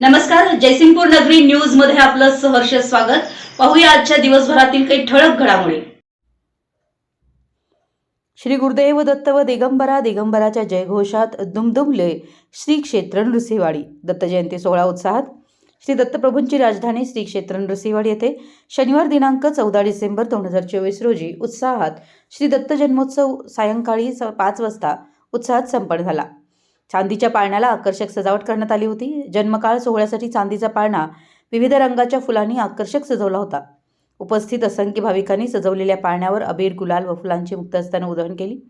नमस्कार जयसिंगपूर नगरी न्यूजमध्ये आपलं सहर्ष स्वागत. पाहूया आजच्या दिवसभरातील काही ठळक घडामोडी. श्री गुरुदेव दत्त व दिगंबरा दिगंबराच्या जयघोषात दुमदुमले श्री क्षेत्र नृसिंहवाडी. दत्त जयंती सोहळा उत्साहात. श्री दत्तप्रभूंची राजधानी श्री क्षेत्र नृसिंहवाडी येथे शनिवार दिनांक चौदा डिसेंबर दोन हजार चोवीस रोजी उत्साहात श्री दत्त जन्मोत्सव सायंकाळी पाच वाजता उत्साहात संपन्न झाला. चांदीच्या पाळण्याला आकर्षक सजावट करण्यात आली होती. जन्मकाळ सोहळ्यासाठी चांदीचा पाळणा विविध रंगाच्या फुलांनी आकर्षक सजवला होता. उपस्थित असंख्य भाविकांनी सजवलेल्या पाळण्यावर अबीर गुलाल व फुलांची मुक्त असताना उधळण केली.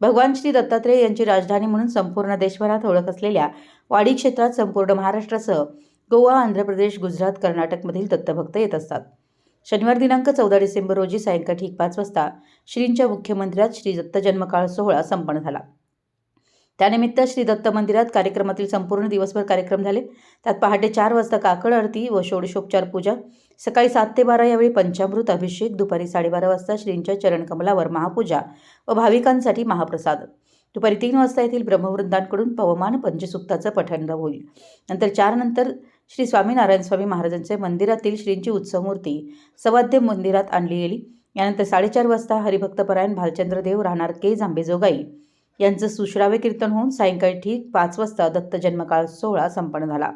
भगवान श्री दत्तात्रेय यांची राजधानी म्हणून संपूर्ण देशभरात ओळख असलेल्या वाडी क्षेत्रात संपूर्ण महाराष्ट्रासह गोवा आंध्र प्रदेश गुजरात कर्नाटकमधील दत्तभक्त येत असतात. शनिवार दिनांक चौदा डिसेंबर रोजी सायंकाळी ठीक पाच वाजता श्रींच्या मुख्य मंदिरात श्री दत्त जन्मकाळ सोहळा संपन्न झाला. त्यानिमित्त श्री दत्त मंदिरात कार्यक्रमातील संपूर्ण दिवसभर कार्यक्रम झाले. त्यात पहाटे चार वाजता काकड आरती व षोडशोपचार पूजा सकाळी सात ते बारा यावेळी पंचामृत अभिषेक दुपारी साडेबारा वाजता श्रींच्या चरणकमलावर महापूजा व भाविकांसाठी महाप्रसाद. दुपारी तीन वाजता येथील ब्रह्मवृंदांकडून पवमान पंचसुक्ताचं पठण होईल. नंतर चार नंतर श्री स्वामीनारायण स्वामी महाराजांचे मंदिरातील श्रींची उत्सवमूर्ती सवाद्य मंदिरात आणली गेली. यानंतर साडेचार वाजता हरिभक्तपरायण भालचंद्र देव राहणार के जांबेजोगाई. यांचं सुश्राव्य कीर्तन होऊन सायंकाळी ठीक पाच वाजता दत्त जन्मकाळ सोहळा संपन्न झाला.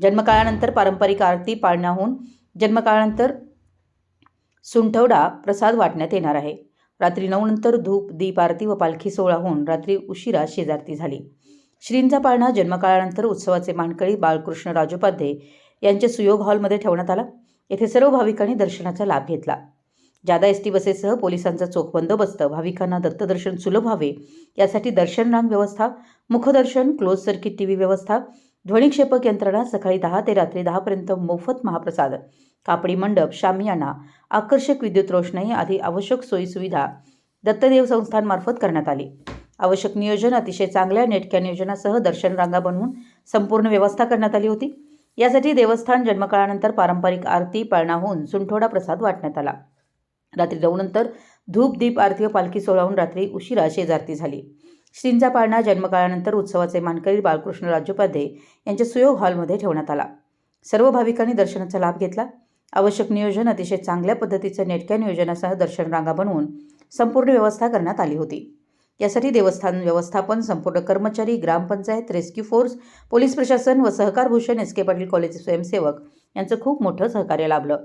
जन्मकाळानंतर पारंपरिक आरती पाळण्याहून जन्मकाळानंतर सुंठवडा प्रसाद वाटण्यात येणार आहे. रात्री नऊ नंतर धूप दीप आरती व पालखी सोहळा होऊन रात्री उशिरा शेजारती झाली. श्रींचा पाळणा जन्मकाळानंतर उत्सवाचे मानकळी बाळकृष्ण राजोपाध्ये यांच्या सुयोग हॉलमध्ये ठेवण्यात आला. येथे सर्व भाविकांनी दर्शनाचा लाभ घेतला. जादा एस टी बसेससह पोलिसांचा चोख बंदोबस्त भाविकांना दत्तदर्शन सुलभ व्हावे यासाठी दर्शन रांग व्यवस्था मुखदर्शन क्लोज सर्किट टी व्ही व्यवस्था ध्वनिक्षेपक यंत्रणा सकाळी दहा ते रात्री दहापर्यंत मोफत महाप्रसाद कापडी मंडप शामियाना आकर्षक विद्युत रोषणाई आदी आवश्यक सोयीसुविधा दत्तदेव संस्थांमार्फत करण्यात आली. आवश्यक नियोजन अतिशय चांगल्या नेटक्या नियोजनासह दर्शन रांगा बनवून संपूर्ण व्यवस्था करण्यात आली होती. यासाठी देवस्थान जन्मकाळानंतर पारंपरिक आरती पाळणा होऊन सुंठोडा प्रसाद वाटण्यात आला. रात्री नऊनंतर धूप दीप आरती व पालखी सोहळाहून रात्री उशिरा शेजारती झाली. श्रींचा पाळणा जन्मकाळानंतर उत्सवाचे मानकरी बाळकृष्ण राज्योपाध्ये यांच्या सुयोग हॉलमध्ये ठेवण्यात आला. सर्व भाविकांनी दर्शनाचा लाभ घेतला. आवश्यक नियोजन अतिशय चांगल्या पद्धतीचं नेटक्या नियोजनासह दर्शन रांगा बनवून संपूर्ण व्यवस्था करण्यात आली होती. यासाठी देवस्थान व्यवस्थापन संपूर्ण कर्मचारी ग्रामपंचायत रेस्क्यू फोर्स पोलीस प्रशासन व सहकार भूषण एस के पाटील कॉलेजचे स्वयंसेवक यांचं खूप मोठं सहकार्य लाभलं.